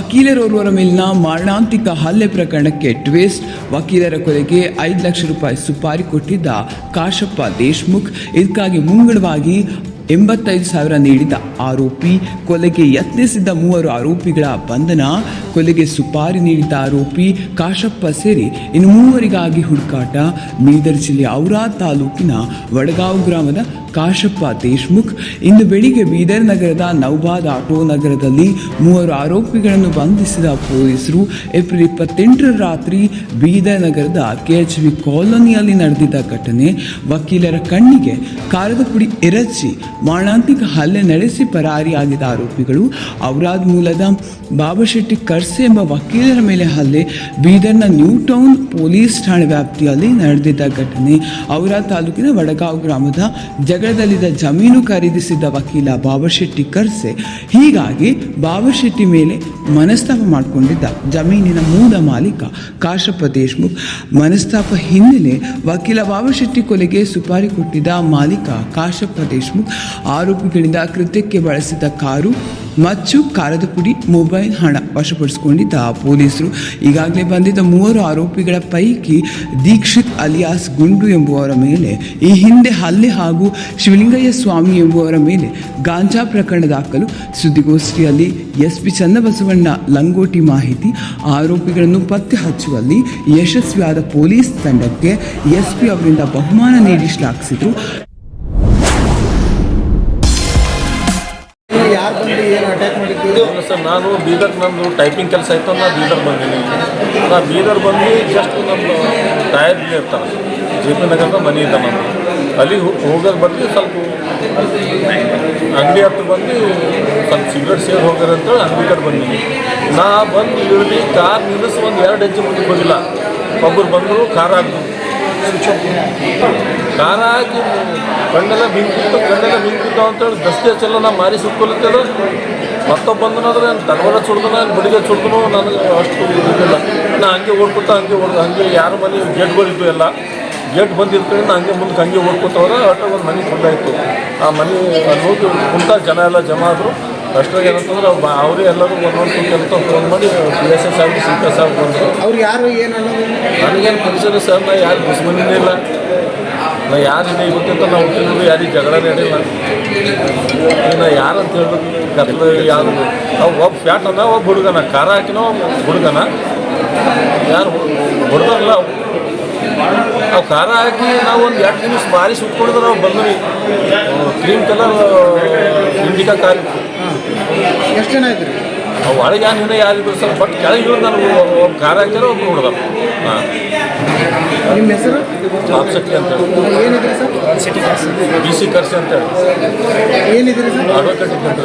ವಕೀಲರೋರ್ವರ ಮೇಲಿನ ಮಾರಣಾಂತಿಕ ಹಲ್ಲೆ ಪ್ರಕರಣಕ್ಕೆ ಟ್ವಿಸ್ಟ್. ವಕೀಲರ ಕೊಲೆಗೆ ಐದು ಲಕ್ಷ ರೂಪಾಯಿ ಸುಪಾರಿ ಕೊಟ್ಟಿದ್ದ ಕಾಶಪ್ಪ ದೇಶ್ಮುಖ್. ಇದಕ್ಕಾಗಿ ಮುಂಗಡವಾಗಿ ಎಂಬತ್ತೈದು ಸಾವಿರ ನೀಡಿದ ಆರೋಪಿ. ಕೊಲೆಗೆ ಯತ್ನಿಸಿದ್ದ ಮೂವರು ಆರೋಪಿಗಳ ಬಂಧನ. ಕೊಲೆಗೆ ಸುಪಾರಿ ನೀಡಿದ ಆರೋಪಿ ಕಾಶಪ್ಪ ಸೇರಿ ಇನ್ನು ಮೂವರಿಗಾಗಿ ಹುಡುಕಾಟ. ಬೀದರ್ ಜಿಲ್ಲೆ ಔರಾ ತಾಲೂಕಿನ ವಡಗಾವ್ ಗ್ರಾಮದ ಕಾಶಪ್ಪ ದೇಶ್ಮುಖ್ ಇಂದು ಬೆಳಿಗ್ಗೆ ಬೀದರ್ ನಗರದ ನೌಬಾದ್ ಆಟೋ ನಗರದಲ್ಲಿ ಮೂವರು ಆರೋಪಿಗಳನ್ನು ಬಂಧಿಸಿದ ಪೊಲೀಸರು ಏಪ್ರಿಲ್ ಇಪ್ಪತ್ತೆಂಟರ ರಾತ್ರಿ ಬೀದರ್ ನಗರದ ಕೆಎಚ್ವಿ ಕಾಲೋನಿಯಲ್ಲಿ ನಡೆದಿದ್ದ ಘಟನೆ ವಕೀಲರ ಕಣ್ಣಿಗೆ ಕಾರದ ಪುಡಿ ಎರಚಿ ಮಾರಣಾಂತಿಕ ಹಲ್ಲೆ ನಡೆಸಿ ಪರಾರಿಯಾಗಿದ್ದ ಆರೋಪಿಗಳು ಔರಾದ್ ಮೂಲದ ಬಾಬಶೆಟ್ಟಿ ಕರ್ಸೆ ಎಂಬ ವಕೀಲರ ಮೇಲೆ ಹಲ್ಲೆ ಬೀದರ್ನ ನ್ಯೂ ಟೌನ್ ಪೊಲೀಸ್ ಠಾಣೆ ವ್ಯಾಪ್ತಿಯಲ್ಲಿ ನಡೆದಿದ್ದ ಘಟನೆ ಔರಾದ್ ತಾಲೂಕಿನ ವಡಗಾವ್ ಗ್ರಾಮದ ಜಗಳದಲ್ಲಿದ್ದ ಜಮೀನು ಖರೀದಿಸಿದ್ದ ವಕೀಲ ಬಾಬಶೆಟ್ಟಿ ಕರ್ಸೆ ಹೀಗಾಗಿ ಬಾಬಶೆಟ್ಟಿ ಮೇಲೆ ಮನಸ್ತಾಪ ಮಾಡಿಕೊಂಡಿದ್ದ ಜಮೀನಿನ ಮೂಲ ಮಾಲೀಕ ಕಾಶಪ್ಪ ದೇಶ್ಮುಖ್ ಮನಸ್ತಾಪ ಹಿನ್ನೆಲೆ ವಕೀಲ ಬಾಬಶೆಟ್ಟಿ ಕೊಲೆಗೆ ಸುಪಾರಿ ಕೊಟ್ಟಿದ್ದ ಮಾಲೀಕ ಕಾಶಪ್ಪ ದೇಶ್ಮುಖ್ ಆರೋಪಿಗಳಿಂದ ಕೃತ್ಯಕ್ಕೆ ಬಳಸಿದ ಕಾರು ಮಚ್ಚು ಕಾರದ ಪುಡಿ, ಮೊಬೈಲ್ ಹಣ ವಶಪಡಿಸಿಕೊಂಡಿದ್ದ ಪೊಲೀಸರು ಈಗಾಗಲೇ ಬಂದಿದ್ದ ಮೂವರು ಆರೋಪಿಗಳ ಪೈಕಿ ದೀಕ್ಷಿತ್ ಅಲಿಯಾಸ್ ಗುಂಡು ಎಂಬುವರ ಮೇಲೆ, ಈ ಹಿಂದೆ ಹಲ್ಲೆ ಹಾಗೂ ಶಿವಲಿಂಗಯ್ಯ ಸ್ವಾಮಿ ಎಂಬುವರ ಮೇಲೆ ಗಾಂಜಾ ಪ್ರಕರಣ ದಾಖಲು. ಸುದ್ದಿಗೋಷ್ಠಿಯಲ್ಲಿ ಎಸ್ ಪಿ ಚನ್ನಬಸವಣ್ಣ ಲಂಗೋಟಿ ಮಾಹಿತಿ. ಆರೋಪಿಗಳನ್ನು ಪತ್ತೆ ಹಚ್ಚುವಲ್ಲಿ ಯಶಸ್ವಿಯಾದ ಪೊಲೀಸ್ ತಂಡಕ್ಕೆ ಎಸ್ಪಿ ಅವರಿಂದ ಬಹುಮಾನ ನೀಡಿ ಶ್ಲಾಘಿಸಿದರು. ಸರ್, ನಾನು ಬೀದರ್ ನಂದು ಟೈಪಿಂಗ್ ಕೆಲಸ ಇತ್ತು ನಾನು ಬೀದರ್ ಬಂದೀನಿ. ನಾ ಬೀದರ್ ಬಂದು ಜಸ್ಟ್ ನಮ್ಮ ಟಯರ್ ಇರ್ತಾರೆ. ಜೆ ಪಿ ನಗರದ ಮನೆ ಇದ್ದ ನಾನು ಅಲ್ಲಿ ಹೋಗೋದು ಬಂದು ಸ್ವಲ್ಪ ಅಂಗಡಿ ಹತ್ರ ಬಂದು ಸ್ವಲ್ಪ ಸಿಗರೇಟ್ ಸೇರಿ ಹೋಗ್ಯಾರ ಅಂತೇಳಿ ಅಂಗಡಿ ಕಡೆ ಬಂದೀನಿ. ನಾ ಬಂದು ಇಳಿದು ಕಾರ್ ನಿಲ್ಲಿಸಿ ಒಂದು ಎರಡು ಹೆಜ್ಜೆ ಮುಂದೆ ಬಂದಿಲ್ಲ. ಒಬ್ಬರು ಬಂದರು ಕಾರ್ ಹಾಕಿದ್ರು ಖಾರ ಹಾಕಿ ಕಣ್ಣೆಲ್ಲ ಬಿಂಕಿತ್ತು ಕಣ್ಣೆಲ್ಲ ಬಿಂಕಿತ್ತು ಅಂತೇಳಿ ದಸ್ತೆ ಚೆಲ್ಲ ನಾ ಮಾರಿ ಸುಟ್ಕೊಲತ್ತದ ಮತ್ತೊಬ್ಬ ಬಂದನಾದ್ರೆ ನಾನು ತಡವರ ಸುಡ್ದನ ಬಡಿಗೆ ಸುಡ್ದನು ನನಗೆ ಅಷ್ಟು ಇದಿಲ್ಲ. ನಾ ಹಂಗೆ ಓಡ್ಕೊತ ಹಂಗೆ ಓಡ್ ಹಂಗೆ ಯಾರ ಮನೆ ಗೇಟ್ಗಳಿದ್ದು ಎಲ್ಲ. ಗೇಟ್ ನಾನು ಹಂಗೆ ಮುಂದೆ ಹಂಗೆ ಓಡ್ಕೊತಾವ್ರೆ ಆಟೋ ಒಂದು ಮನೆ ಬಂದಾಯಿತು. ಆ ಮನೆ ನೋಡಿ ಕುಂತ ಜನ ಎಲ್ಲ ಜಮಾ ಆದರು. ಅಷ್ಟಾಗ ಏನಂತಂದ್ರೆ ಅವರೇ ಎಲ್ಲರೂ ಒಂದೊಂದು ಕುಂತ ಫೋನ್ ಮಾಡಿ ಪಿ ಎಸ್ ಎಸ್ ಆಗಿ ಸಿ ಪಿ ಎಸ್ ಆಗಿ ಬಂದರು ಅವ್ರು ಯಾರು ಏನು ನನಗೇನು ಪರಿಚಯ ಸರ್ ನಾ ಯಾರು ದುಶ್ಮನಿನೇ ಇಲ್ಲ. ನಾ ಯಾರಿದೆ ಇವತ್ತಿಂತ ನಾವು ಹುಟ್ಟಿದ್ರು ಯಾರಿಗೆ ಜಗಳ ನಡೆಯಿಲ್ಲ. ನಾ ಯಾರಂತ ಹೇಳ್ಬೇಕು? ಕತ್ಲ ಯಾರು? ಅವು ಒಬ್ಬ ಫ್ಯಾಟ್ ಅದ ಒಬ್ಬ ಹುಡುಗನ. ಖಾರ ಹಾಕಿನೋ ಹುಡುಗನ? ಯಾರು ಹುಡುಗಲ್ಲ ಅವು ಖಾರ ಹಾಕಿ ನಾವು ಒಂದು ಎರಡು ನಿಮಿಷ ಮಾರಿ ಸುಟ್ಕೊಂಡಿದ್ರೆ ನಾವು ಬಂದ್ವಿ. ಕ್ರೀಮ್ ಕಲರ್ ಇಂಡಿಕಾ ಕಾರ್ಯ. ಎಷ್ಟು ಜನ ಇದ್ರಿ? ಅವು ಒಳಗೆ ಯಾರು ಇನ್ನೂ ಯಾರಿದ್ರು ಸರ್ ಬಟ್ ಕೆಳಗೆ ಇವ್ರು ನಾನು ಒಬ್ಬ ಖಾರ ಹಾಕ್ಯಾರ ಒಬ್ಬ ಹುಡುಗ ಹಾಂ. ನಿಮ್ಮ ಹೆಸರು? ಆಪ್ಸೆಟ್ಟಿ ಅಂತ ಹೇಳಿ. ಏನಿದ್ರಿ ಸರ್? ಬಿ ಸಿ ಕರ್ಸಿ ಅಂತ ಹೇಳಿ. ಏನಿದ್ರಿ ಸರ್? ಅಡ್ವೊಕೇಟ್ ಇದ್ದಂತೆ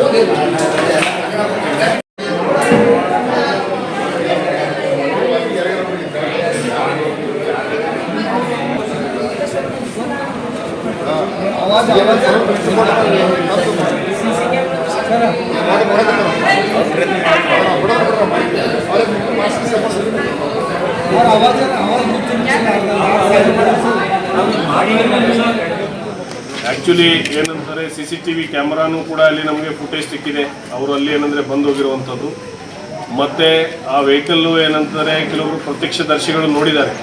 ಆ್ಯಕ್ಚುಲಿ ಏನಂತಾರೆ ಸಿ ಸಿ ಟಿ ವಿ ಕ್ಯಾಮ್ರಾನು ಕೂಡ ಅಲ್ಲಿ ನಮಗೆ ಫುಟೇಜ್ ಸಿಕ್ಕಿದೆ. ಅವರು ಅಲ್ಲಿ ಏನಂದರೆ ಬಂದು ಹೋಗಿರುವಂಥದ್ದು ಮತ್ತು ಆ ವೆಹಿಕಲ್ಲು ಏನಂತಾರೆ, ಕೆಲವರು ಪ್ರತ್ಯಕ್ಷದರ್ಶಿಗಳು ನೋಡಿದ್ದಾರೆ.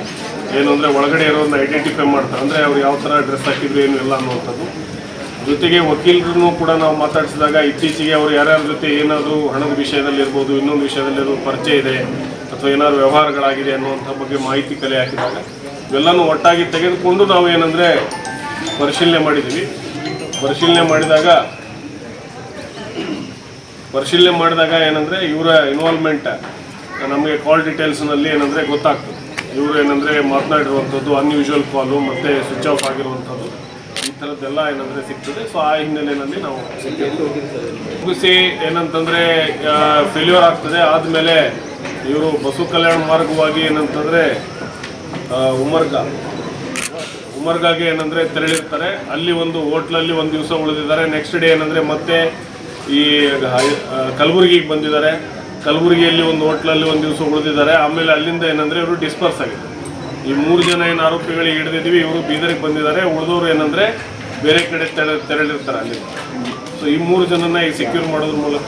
ಏನು ಅಂದರೆ ಒಳಗಡೆ ಇರೋದನ್ನ ಐಡೆಂಟಿಫೈ ಮಾಡ್ತಾರೆ. ಅಂದರೆ ಅವ್ರು ಯಾವ ಥರ ಡ್ರೆಸ್ ಹಾಕಿದ್ರು, ಏನು ಇಲ್ಲ ಅನ್ನುವಂಥದ್ದು. ಜೊತೆಗೆ ವಕೀಲರನ್ನು ಕೂಡ ನಾವು ಮಾತಾಡಿಸಿದಾಗ ಇತ್ತೀಚೆಗೆ ಅವರು ಯಾರ್ಯಾರ ಜೊತೆ ಏನಾದರೂ ಹಣದ ವಿಷಯದಲ್ಲಿ ಇರ್ಬೋದು, ಇನ್ನೊಂದು ವಿಷಯದಲ್ಲಿ ಇರೋ ಪರಿಚಯ ಇದೆ ಅಥವಾ ಏನಾದರೂ ವ್ಯವಹಾರಗಳಾಗಿದೆ ಅನ್ನುವಂಥ ಬಗ್ಗೆ ಮಾಹಿತಿ ಕಲೆ ಹಾಕಿದಾಗ ಇವೆಲ್ಲನೂ ಒಟ್ಟಾಗಿ ತೆಗೆದುಕೊಂಡು ನಾವು ಏನಂದರೆ ಪರಿಶೀಲನೆ ಮಾಡಿದ್ದೀವಿ. ಪರಿಶೀಲನೆ ಮಾಡಿದಾಗ ಪರಿಶೀಲನೆ ಮಾಡಿದಾಗ ಏನಂದರೆ ಇವರ ಇನ್ವಾಲ್ವ್ಮೆಂಟ್ ನಮಗೆ ಕಾಲ್ ಡೀಟೇಲ್ಸ್ನಲ್ಲಿ ಏನಂದರೆ ಗೊತ್ತಾಗ್ತದೆ. ಇವರು ಏನಂದರೆ ಮಾತನಾಡಿರುವಂಥದ್ದು ಅನ್ಯೂಶುವಲ್ ಕಾಲು ಮತ್ತು ಸ್ವಿಚ್ ಆಫ್ ಆಗಿರುವಂಥದ್ದು. ಥರದ್ದೆಲ್ಲ ಏನಂದರೆ ಸಿಗ್ತದೆ. ಸೊ ಆ ಹಿನ್ನೆಲೆಯಲ್ಲಿ ನಾವು ಮುಗಿಸಿ ಏನಂತಂದರೆ ಫೇಲ್ಯೂರ್ ಆಗ್ತದೆ. ಆದಮೇಲೆ ಇವರು ಬಸವ ಕಲ್ಯಾಣ ಮಾರ್ಗವಾಗಿ ಏನಂತಂದರೆ ಉಮರ್ಗ. ಉಮರ್ಗಾಗೆ ಏನಂದರೆ ತೆರಳಿರ್ತಾರೆ. ಅಲ್ಲಿ ಒಂದು ಹೋಟ್ಲಲ್ಲಿ ಒಂದು ದಿವಸ ಉಳಿದಿದ್ದಾರೆ. ನೆಕ್ಸ್ಟ್ ಡೇ ಏನಂದರೆ ಮತ್ತೆ ಈ ಕಲಬುರಗಿಗೆ ಬಂದಿದ್ದಾರೆ. ಕಲಬುರಗಿಯಲ್ಲಿ ಒಂದು ಹೋಟ್ಲಲ್ಲಿ ಒಂದು ದಿವಸ ಉಳಿದಿದ್ದಾರೆ. ಆಮೇಲೆ ಅಲ್ಲಿಂದ ಏನಂದರೆ ಇವರು ಡಿಸ್ಪರ್ಸ್ ಆಗಿದೆ ಈ ಮೂರು ಜನ ಏನು ಆರೋಪಿಗಳಿಗೆ ಹಿಡಿದಿದ್ವಿ ಇವರು ಬೀದರಿಗೆ ಬಂದಿದ್ದಾರೆ. ಉಳಿದವರು ಏನಂದರೆ ಬೇರೆ ಕಡೆ ತೆರ ತೆರಳಿರ್ತಾರೆ ಅಲ್ಲಿ. ಸೊ ಈ ಮೂರು ಜನನ ಈಗ ಸೆಕ್ಯೂರ್ ಮಾಡೋದ್ರ ಮೂಲಕ.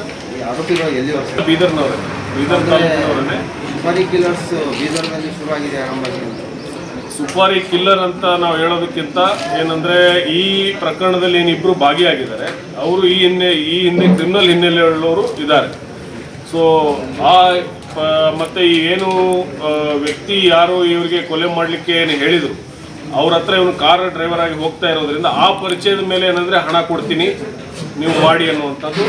ಆರೋಪಿಗಳು ಎಲ್ಲಿ ಬೀದರ್ನವ್ರೆ ಬೀದರ್ ತಾಲೂಕಿನವರೇ ಸುಪಾರಿ ಕಿಲ್ಲರ್ಸ್ ಬೀದರ್ನಲ್ಲಿ ಶುರುವಾಗಿದೆ ಆರಂಭ ಸುಪಾರಿ ಕಿಲ್ಲರ್ ಅಂತ ನಾವು ಹೇಳೋದಕ್ಕಿಂತ ಏನಂದ್ರೆ ಈ ಪ್ರಕರಣದಲ್ಲಿ ಏನಿಬ್ರು ಭಾಗಿಯಾಗಿದ್ದಾರೆ. ಅವರು ಈ ಹಿನ್ನೆ ಈ ಹಿಂದೆ ಕ್ರಿಮಿನಲ್ ಹಿನ್ನೆಲೆಯುಳ್ಳವರು ಇದ್ದಾರೆ. ಸೊ ಆ ಮತ್ತೆ ಏನು ವ್ಯಕ್ತಿ ಯಾರು ಇವರಿಗೆ ಕೊಲೆ ಮಾಡಲಿಕ್ಕೆ ಏನು ಹೇಳಿದರು ಅವ್ರ ಹತ್ರ ಇವನು ಕಾರ್ ಡ್ರೈವರ್ ಆಗಿ ಹೋಗ್ತಾ ಇರೋದ್ರಿಂದ ಆ ಪರಿಚಯದ ಮೇಲೆ ಏನಂದ್ರೆ ಹಣ ಕೊಡ್ತೀನಿ ನೀವು ಮಾಡಿ ಅನ್ನುವಂಥದ್ದು